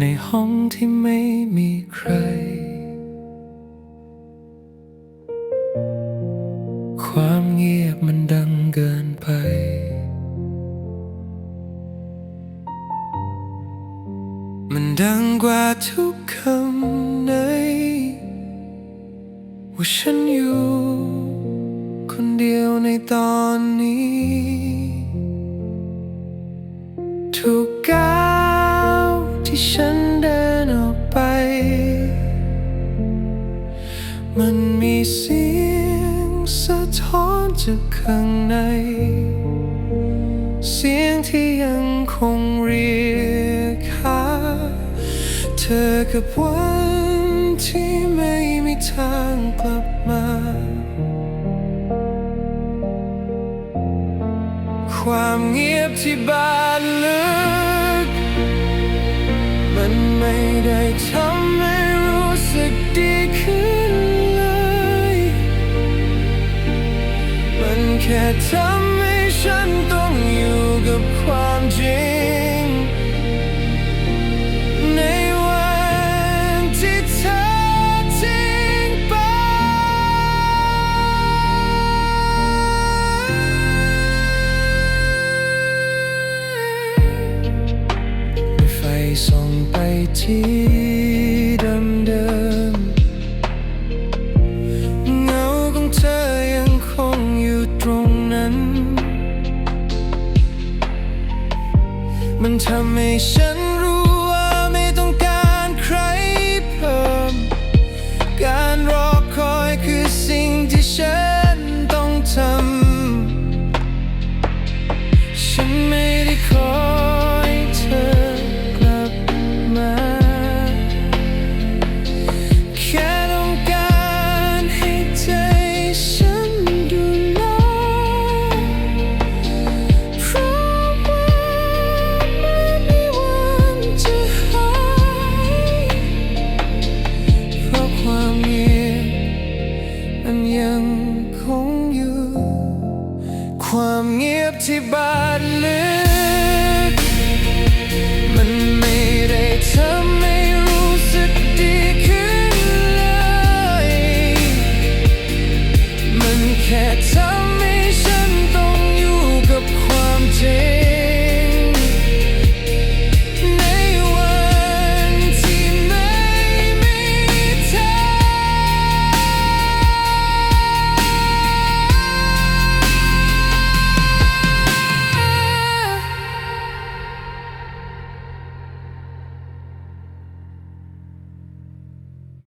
ในห้องที่ไม่มีใคร ความเงียบมันดังเกินไป มันดังกว่าทุกคำใน ว่าฉันอยู่ คนเดียวในตอนนี้ ทุกกาว ที่ฉันเดินออกไป มันมีเสียงสะท้อนจากข้างใน เสียงที่ยังคงเรียกหาเธอกับวันที่ไม่มีทางกลับมา ความเงียบที่บานลึก ไม่ทำให้รู้สึกดีขึ้นเลย มันแค่ทำ ไปที่เดิมเดิมเงาของเธอยังคงอยู่ตรงนั้น มันทำให้ฉันรู้ว่าไม่ต้องการใครเพิ่ม การรอคอยคือสิ่งที่ฉัน ยังคงอยู่ ความเงียบที่บาดลึก